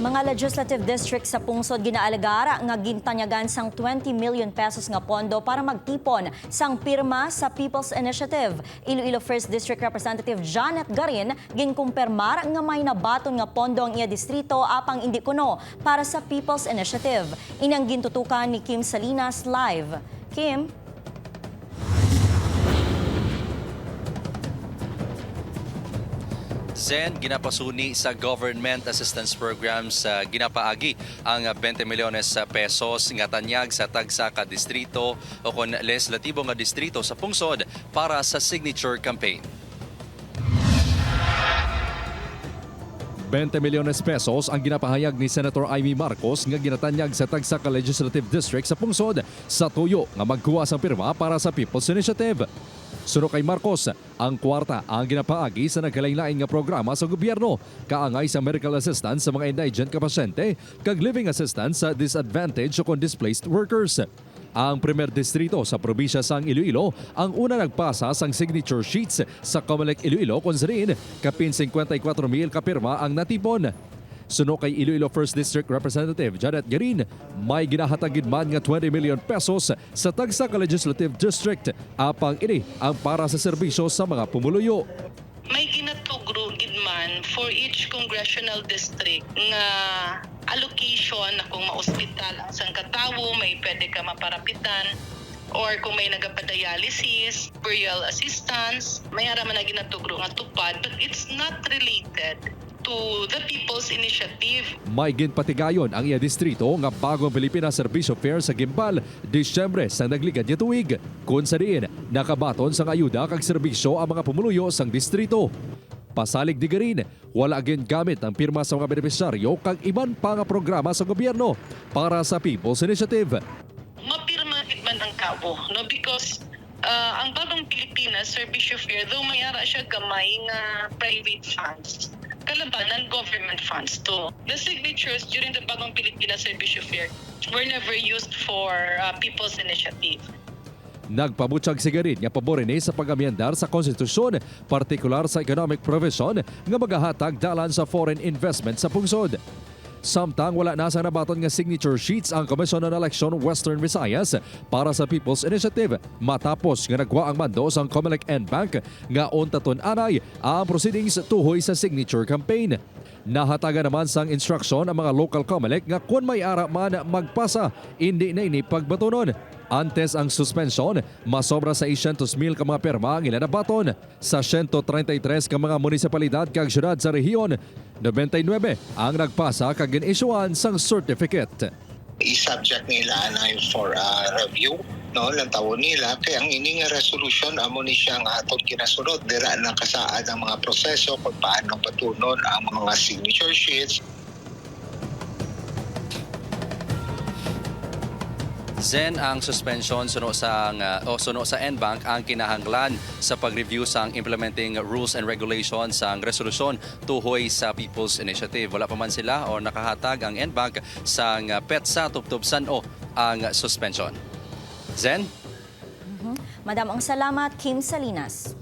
Mga legislative district sa pungsod ginaalagara nga gintanyagan sang 20 million pesos nga pondo para magtipon sang pirma sa People's Initiative. Iloilo 1st District Representative Janet Garin ginkumpirmar nga may nabaton nga pondo ang iya distrito apang indi kuno para sa People's Initiative. Inang gintutukan ni Kim Salinas live. Kim, Zen, ginapasuni sa Government Assistance Program sa ginapaagi ang 20 milyones sa pesos nga tanyag sa tagsa ka distrito o kon legislatibo nga distrito sa pungsod para sa signature campaign. 20 milyones pesos ang ginapahayag ni Senator Amy Marcos nga ginatanyag sa Tagsaka Legislative District sa Pungsod sa tuyo nga magkuha sang pirma para sa People's Initiative. Suno kay Marcos, ang kwarta ang ginapaagi sa nagkalain-lain nga programa sa gobyerno, kaangay sa medical assistance sa mga indigent ka pasyente, kag living assistance sa disadvantaged o displaced workers. Ang primer distrito sa probinsya sang Iloilo ang una nagpasa sang signature sheets sa Comelec Iloilo kung saan kapin 54,000 kapirma ang natipon. Suno kay Iloilo 1st District Representative Janet Garin, may ginahatagid man nga 20 million pesos sa Tagsaka Legislative District. Apang ini ang para sa serbisyo sa mga pumuluyo. may ginatugro gid man for each congressional district nga allocation na kung ma-hospital ang sang katawo, may pwede ka maparapitan or kung may nagapadialysis, burial assistance, may haraman na ginatugro nga tupad but it's not related to the People's Initiative. May ginpatigayon ang iya distrito nga bagong Pilipinas Service Fair sa Gimbal, Disyembre sa nagligad niya tuig. Kung sa diin, nakabaton sang ayuda kag serbisyo ang mga pumuluyo sang distrito. Pasalig di garin, wala gin gamit ang pirma sa mga benepisyaryo kag iban pa nga programa sa gobyerno para sa People's Initiative. mapirma gid man ang kabo no because uh, ang bagong Pilipinas Service Fair though may ara siya gamay nga private funds kalabanan government funds to. The signatures during the bagong Pilipinas Service Fair were never used for uh, people's initiative. Nagpabutsag si Garin nga pabor ni sa pag-amyendar sa konstitusyon, partikular sa economic provision nga magahatag dalan sa foreign investment sa pungsod. Samtang wala na sa nabaton nga signature sheets ang Commission on Election Western Visayas para sa People's Initiative matapos nga nagwa ang mando sang Comelec and Bank nga untaton anay ang proceedings tuhoy sa signature campaign. Nahataga naman sang instruction ang mga local Comelec nga kung may ara man magpasa, hindi na ini pagbatunon. Antes ang suspension, masobra sa 600 mil ka mga perma ang ilanabaton. Sa 133 ka mga munisipalidad kag syudad sa rehiyon, 99 ang nagpasa kag gin-issuean sang certificate. i-subject nila anay for uh, review no lang tawon nila. Kay ang ini nga resolution amo ni siya nga atong kinasunod. Dira na kasaad ang mga proseso kung paano patunon ang mga signature sheets Zen ang suspension suno sa uh, o suno sa NBank ang kinahanglan sa pag-review sa implementing rules and regulations sa resolusyon tuhoy sa People's Initiative. Wala pa man sila o nakahatag ang NBank sa uh, PETSA tubtub sano ang suspension. Zen? Madam ang salamat, Kim Salinas.